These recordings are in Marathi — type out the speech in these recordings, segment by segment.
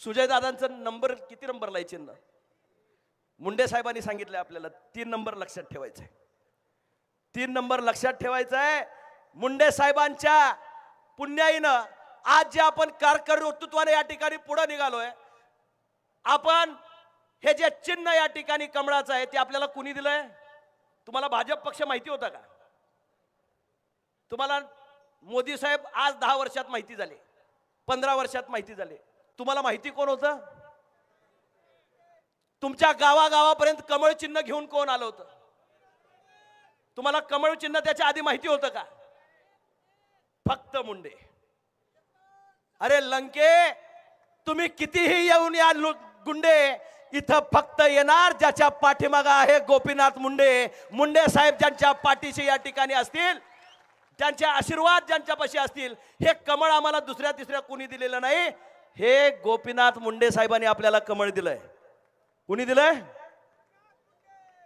सुजयदादांचा नंबर किती नंबर लायचे चिन्ह मुंडे साहेबांनी सांगितलं आपल्याला तीन नंबर लक्षात ठेवायचा आहे तीन नंबर लक्षात ठेवायचा आहे मुंडे साहेबांच्या पुण्याईनं आज जे आपण कारकर्तृत्वाने या ठिकाणी पुढे निघालोय आपण हे जे चिन्ह या ठिकाणी कमळाचं आहे ते आपल्याला कुणी दिलंय? तुम्हाला भाजप पक्ष माहिती होता का? तुम्हाला मोदी साहेब आज दहा वर्षात माहिती झाले पंधरा वर्षात माहिती झाले. तुम्हाला माहिती कोण होतं? तुमच्या गावागावापर्यंत कमळ चिन्ह घेऊन कोण आलं होतं? तुम्हाला कमळ चिन्ह त्याच्या आधी माहिती होतं का? फक्त मुंडे. अरे लंके तुम्ही कितीही येऊन या गुंडे इथं फक्त येणार ज्याच्या पाठीमागा आहे गोपीनाथ मुंडे. मुंडे साहेब ज्यांच्या पाठीशी या ठिकाणी असतील त्यांचे आशीर्वाद ज्यांच्यापाशी असतील हे कमळ आम्हाला दुसऱ्या तिसऱ्या कुणी दिलेलं नाही. हे गोपीनाथ मुंडे साहेबांनी आपल्याला कमळ दिलंय. कुणी दिलंय?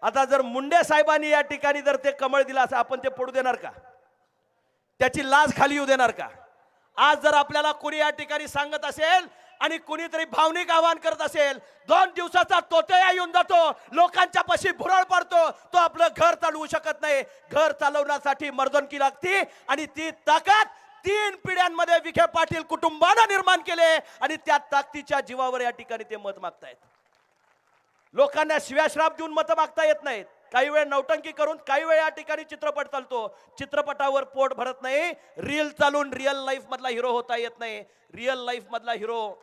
आता जर मुंडे साहेबांनी या ठिकाणी जर ते कमळ दिलं असं आपण ते पडू देणार का? त्याची लाज खाली येऊ देणार का? आज जर आपल्याला कोणी या ठिकाणी सांगत असेल आणि कुणीतरी भावनिक आवाहन करत असेल दोन दिवसाचा तोतया येऊन जातो लोकांच्या पशी भुरळ पडतो तो आपलं घर चालवू शकत नाही. घर चालवण्यासाठी मर्दनकी लागते आणि ती ताकद तीन पिढ्यांमध्ये विखे पाटील कुटुंबानं निर्माण केले आणि त्या ताकदीच्या जीवावर या ठिकाणी ते मत मागतायत. लोकांना शिव्याश्राप देऊन मतं मागता येत नाहीत. काही वेळ नौटंकी करून काही वेळ या ठिकाणी चित्रपट चालतो. चित्रपटावर पोट भरत नाही. रील चालून रिअल लाईफ मधला हिरो होता येत नाही. रिअल लाईफ मधला हिरो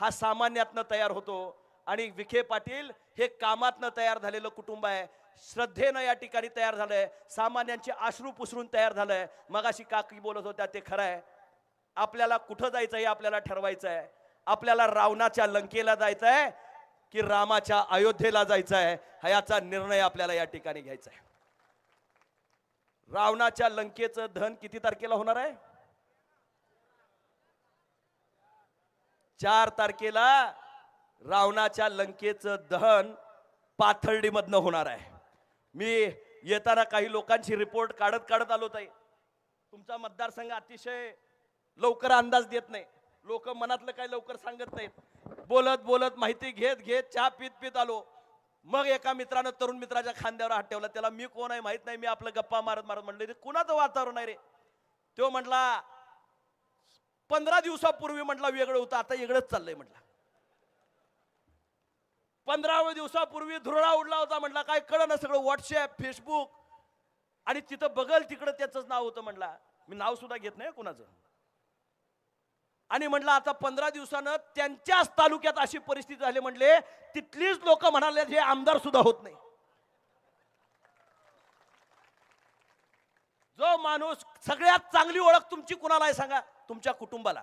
हा सामान्यातनं तयार होतो. आणि विखे पाटील हे कामातनं तयार झालेलं कुटुंब आहे. श्रद्धेनं या ठिकाणी तयार झालंय. सामान्यांचे आश्रू पुसरून तयार झालंय. मगाशी काकी बोलत होत्या ते खरं आहे. आपल्याला कुठं जायचं हे आपल्याला ठरवायचं आहे आपल्याला रावणाच्या लंकेला जायचं आहे की रामाच्या अयोध्येला जायचं आहे याचा निर्णय आपल्याला या ठिकाणी घ्यायचा आहे रावणाच्या लंकेचं धन किती तारखेला होणार आहे? चार तारखेला रावणाच्या लंकेचं दहन पाथर्डीमधनं होणार आहे. मी येताना काही लोकांची रिपोर्ट काढत काढत आलो ताई. तुमचा मतदारसंघ अतिशय लवकर अंदाज देत नाही. लोक मनातलं काही लवकर सांगत नाहीत. बोलत बोलत माहिती घेत घेत चहा पीत पित आलो. मग एका मित्रानं तरुण मित्राच्या खांद्यावर हात ठेवला. त्याला मी कोण आहे माहीत नाही. मी आपलं गप्पा मारत मारत म्हणलं रे कुणाचं वातावरण आहे रे? तो म्हटला पंधरा दिवसापूर्वी म्हटला वेगळं होतं. आता वेगळंच चाललंय म्हटलं. पंधराव्या दिवसापूर्वी धुरळा उडला होता. म्हटला काय कळ ना सगळं? व्हॉट्सअप फेसबुक आणि तिथं बघल तिकडं त्याचंच नाव होतं म्हटला मी नाव सुद्धा घेत नाही कुणाचं. आणि म्हटलं आता पंधरा दिवसानं त्यांच्याच तालुक्यात अशी परिस्थिती झाली म्हणले तिथलीच लोक म्हणाले हे आमदार सुद्धा होत नाही. जो माणूस सगळ्यात चांगली ओळख तुमची कुणाला आहे सांगा? तुमच्या कुटुंबाला.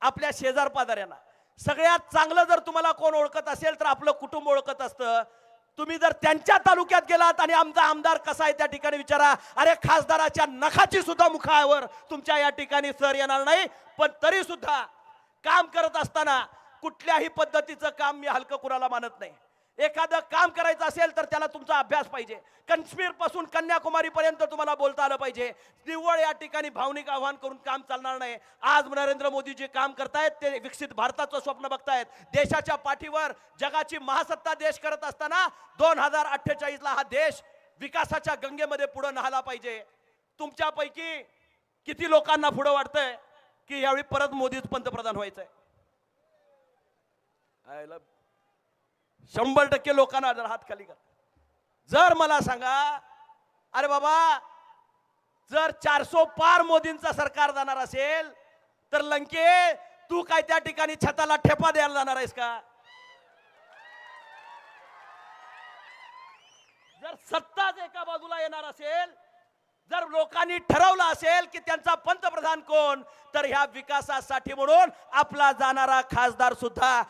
आपल्या शेजार पाजाऱ्यांना सगळ्यात चांगलं जर तुम्हाला कोण ओळखत असेल तर आपलं कुटुंब ओळखत असतं. तुम्ही जर त्यांच्या तालुक्यात गेलात आणि आमचा आमदार कसा आहे त्या ठिकाणी विचारा. अरे खासदाराच्या नखाची सुद्धा मुखावर तुमच्या या ठिकाणी सर येणार नाही पण तरी सुद्धा काम करत असताना कुठल्याही पद्धतीचं काम मी हलकं कुणाला मानत नाही. एखादं काम करायचं असेल तर त्याला तुमचा अभ्यास पाहिजे. काश्मीरपासून तुम्हाला बोलता आलं पाहिजे. निव्वळ या ठिकाणी भावनिक आव्हान करून काम चालणार नाही. आज नरेंद्र मोदी जे काम करतायत ते विकसित भारताचं स्वप्न बघतायत. देशाच्या पाठीवर जगाची महासत्ता देश करत असताना दोन हजार अठ्ठेचाळीसला हा देश विकासाच्या गंगेमध्ये पुढे न्हाला पाहिजे. तुमच्यापैकी किती लोकांना पुढं वाटतंय की यावेळी परत मोदीच पंतप्रधान व्हायचंय? शंभर टक्के लोकांना जर हात खाली कर. जर मला सांगा अरे बाबा जर चारसो पार मोदींचा सरकार जाणार असेल तर लंके तू काय त्या ठिकाणी छताला ठेपा द्यायला जाणार आहेस का? जर सत्ताच एका बाजूला येणार असेल जर लोकांनी ठरवलं असेल की त्यांचा पंतप्रधान कोण तर ह्या विकासासाठी म्हणून आपला जाणारा खासदार सुद्धा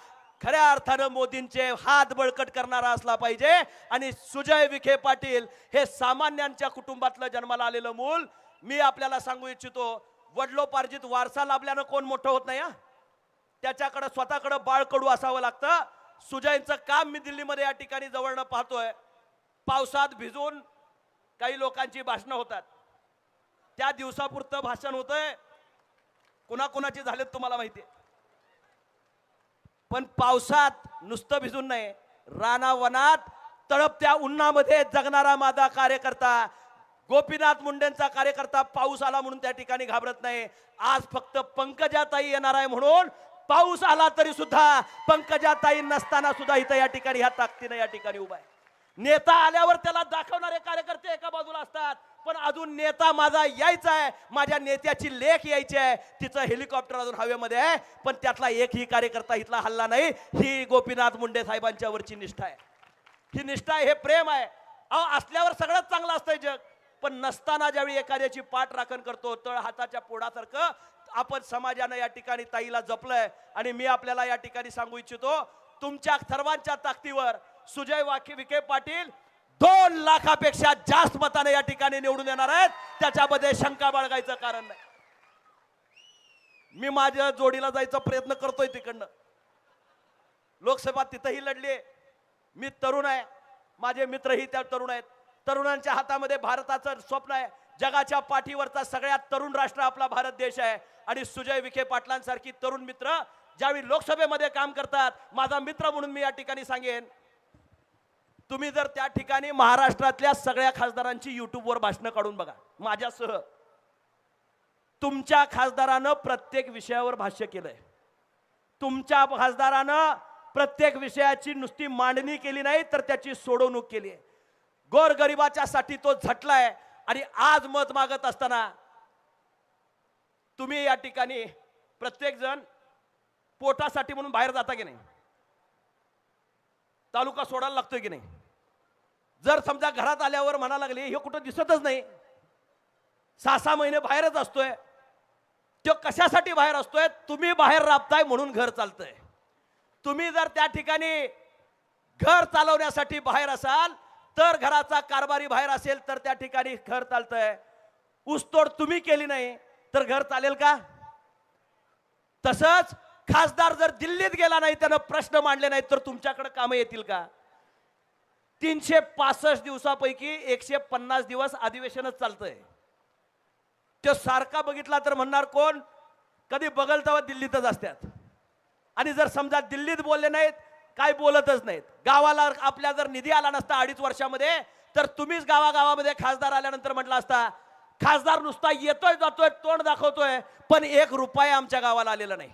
खऱ्या अर्थानं मोदींचे हात बळकट करणारा असला पाहिजे. आणि सुजय विखे पाटील हे सामान्यांच्या कुटुंबातलं जन्माला आलेलं मूल. मी आपल्याला सांगू इच्छितो वडलोपार्जित वारसा लाभल्यानं कोण मोठं होत नाही त्याच्याकडं स्वतःकडं स्वतःकडे बाळ कडू असावं लागतं. सुजयचं काम मी दिल्लीमध्ये या ठिकाणी जवळनं पाहतोय. पावसात भिजून काही लोकांची भाषणं होतात. त्या दिवसापुरतं भाषण होतंय. कुणाकुणाची झालेत तुम्हाला माहिती आहे. पण पावसात नुसतं भिजून नाही. रानावनात तळपत्या उन्हामध्ये जगणारा माझा कार्यकर्ता गोपीनाथ मुंडेंचा कार्यकर्ता पाऊस आला म्हणून त्या ठिकाणी घाबरत नाही. आज फक्त पंकजाताई येणार आहे म्हणून पाऊस आला तरी सुद्धा पंकजाताई नसताना सुद्धा इथं या ठिकाणी ह्या ताकदीनं या ठिकाणी उभा आहे. नेता आल्यावर त्याला दाखवणारे कार्यकर्ते एका बाजूला असतात. पण अजून नेता माझा यायचा आहे. माझ्या नेत्याची लेख यायची आहे. तिचं हेलिकॉप्टर अजून हवेमध्ये आहे. पण त्यातला एकही कार्यकर्ता इथला हल्ला नाही. ही गोपीनाथ मुंडे साहेबांच्या वरची निष्ठा आहे. ही निष्ठा आहे हे प्रेम आहे. अहो असल्यावर सगळंच चांगलं असतंय जग. पण नसताना ज्यावेळी एखाद्याची पाठ राखण करतो तळ हाताच्या पोडासारखं आपण समाजानं या ठिकाणी ताईला जपलंय. आणि मी आपल्याला या ठिकाणी सांगू इच्छितो तुमच्या सर्वांच्या ताकदीवर सुजय वाके विखे पाटील दोन लाखापेक्षा जास्त मताने या ठिकाणी निवडून येणार आहेत. त्याच्यामध्ये शंका बाळगायचं कारण नाही. मी माझ्या जोडीला जायचा प्रयत्न करतोय तिकडनं. लोकसभा तिथंही लढली मी तरुण आहे. माझे मित्रही त्या तरुण आहेत. तरुणांच्या हातामध्ये भारताचं स्वप्न आहे. जगाच्या पाठीवरचा सगळ्यात तरुण राष्ट्र आपला भारत देश आहे. आणि सुजय विखे पाटलांसारखी तरुण मित्र ज्यावेळी लोकसभेमध्ये काम करतात माझा मित्र म्हणून मी या ठिकाणी सांगेन तुम्ही जर त्या ठिकाणी महाराष्ट्रातल्या सगळ्या खासदारांची युट्यूबवर भाषणं काढून बघा माझ्यासह. तुमच्या खासदारानं प्रत्येक विषयावर भाष्य केलंय. तुमच्या खासदारानं प्रत्येक विषयाची नुसती मांडणी केली नाही तर त्याची सोडवणूक केली आहे. गोरगरिबाच्या साठी तो झटलाय आणि आज मत मागत असताना तुम्ही या ठिकाणी प्रत्येक जण पोटासाठी म्हणून बाहेर जाता की नाही? तालुका सोडायला लागतोय की नाही? जर समजा घरात आल्यावर म्हणा लागले हे कुठं दिसतच नाही. सहा सहा महिने बाहेरच असतोय. तो कशासाठी बाहेर असतोय? तुम्ही बाहेर राबताय म्हणून घर चालतंय. तुम्ही जर त्या ठिकाणी घर चालवण्यासाठी बाहेर असाल तर घराचा कारभारी बाहेर असेल तर त्या ठिकाणी घर चालतंय. ऊसतोड तुम्ही केली नाही तर घर चालेल का? तसंच खासदार जर दिल्लीत गेला नाही त्यानं प्रश्न मांडले नाहीत तर तुमच्याकडे कामं येतील का? तीनशे पासष्ट दिवसापैकी एकशे पन्नास दिवस अधिवेशनच चालतंय. तो सारखा बघितला तर म्हणणार कोण? कधी बघल तेव्हा दिल्लीतच असतात आणि जर समजा दिल्लीत बोलले नाहीत काय बोलतच नाहीत. गावाला आपल्या जर निधी आला नसता अडीच वर्षामध्ये तर तुम्हीच गावागावामध्ये खासदार आल्यानंतर म्हटलं असता खासदार नुसता येतोय जातोय तोंड दाखवतोय पण एक रुपया आमच्या गावाला आलेला नाही.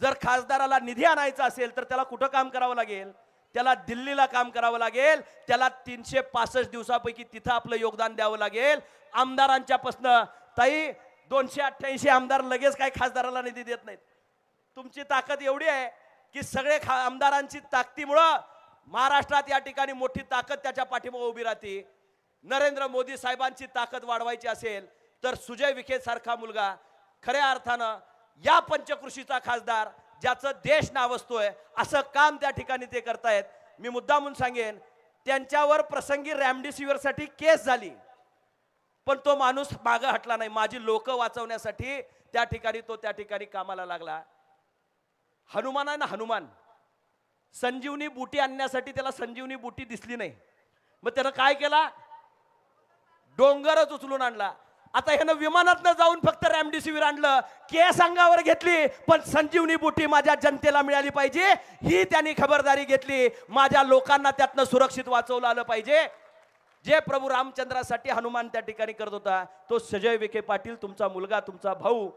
जर खासदाराला निधी आणायचा असेल तर त्याला कुठं काम करावं लागेल? त्याला दिल्लीला काम करावं लागेल. त्याला तीनशे पासष्ट दिवसापैकी तिथं आपलं योगदान द्यावं लागेल. आमदारांच्या पासनं ताई दोनशे अठ्ठ्याऐंशी आमदार लगेच काही खासदाराला निधी देत नाहीत. तुमची ताकद एवढी आहे की सगळे खा आमदारांची ताकदीमुळं महाराष्ट्रात या ठिकाणी मोठी ताकद त्याच्या पाठीमागे उभी राहते. नरेंद्र मोदी साहेबांची ताकद वाढवायची असेल तर सुजय विखे सारखा मुलगा खऱ्या अर्थानं या पंचकृषीचा खासदार ज्याचं देश नावसतोय असं काम त्या ठिकाणी ते करतायत. मी मुद्दा म्हणून सांगेन त्यांच्यावर प्रसंगी रॅमडेसिवीरसाठी केस झाली. पण तो माणूस मागं हटला नाही. माझी लोक वाचवण्यासाठी त्या ठिकाणी तो त्या ठिकाणी कामाला लागला. हनुमान आहे ना हनुमान. संजीवनी बुटी आणण्यासाठी त्याला संजीवनी बुटी दिसली नाही. मग त्यानं काय केला? डोंगरच उचलून आणला. आता ह्यानं विमानातनं जाऊन फक्त रॅमडेसिवीर आणलं केस अंगावर घेतली पण संजीवनी बुटी माझ्या जनतेला मिळाली पाहिजे. ही त्यांनी खबरदारी घेतली. माझ्या लोकांना त्यातनं सुरक्षित वाचवलं आलं पाहिजे. जे प्रभू रामचंद्रासाठी हनुमान त्या ठिकाणी करत होता तो सजय विखे पाटील तुमचा मुलगा तुमचा भाऊ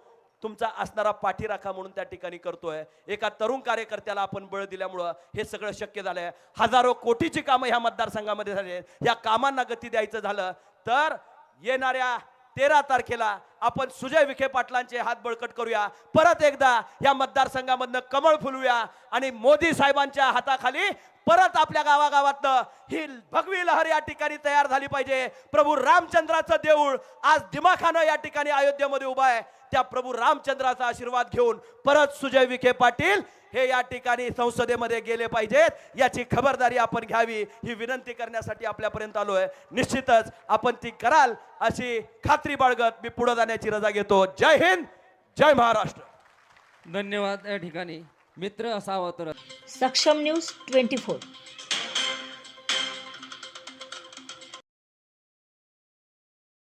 तुमचा असणारा पाठीराखा म्हणून त्या ठिकाणी करतोय. एका तरुण कार्यकर्त्याला आपण बळ दिल्यामुळं हे सगळं शक्य झालंय. हजारो कोटीची कामं ह्या मतदारसंघामध्ये झाली या कामांना गती द्यायचं झालं तर येणाऱ्या तेरा तारखेला आपण सुजय विखे पाटलांचे हात बळकट करूया. परत एकदा या मतदारसंघामधनं कमळ फुलूया आणि मोदी साहेबांच्या हाताखाली परत आपल्या गावागावातनं ही भगवी लहर या ठिकाणी तयार झाली पाहिजे. प्रभू रामचंद्राचं देऊळ आज दिमाखानं या ठिकाणी अयोध्येमध्ये उभा आहे. त्या प्रभू रामचंद्राचा आशीर्वाद घेऊन परत सुजय विखे पाटील हे या ठिकाणी संसदेमध्ये गेले पाहिजेत. याची खबरदारी आपण घ्यावी ही विनंती करण्यासाठी आपल्यापर्यंत आलो आहे. निश्चितच आपण ती कराल अशी खात्री बाळगत मी पुढे जाण्याची रजा घेतो. जय हिंद जय महाराष्ट्र. धन्यवाद या ठिकाणी. मित्र असावा तर. सक्षम न्यूज ट्वेंटी फोर.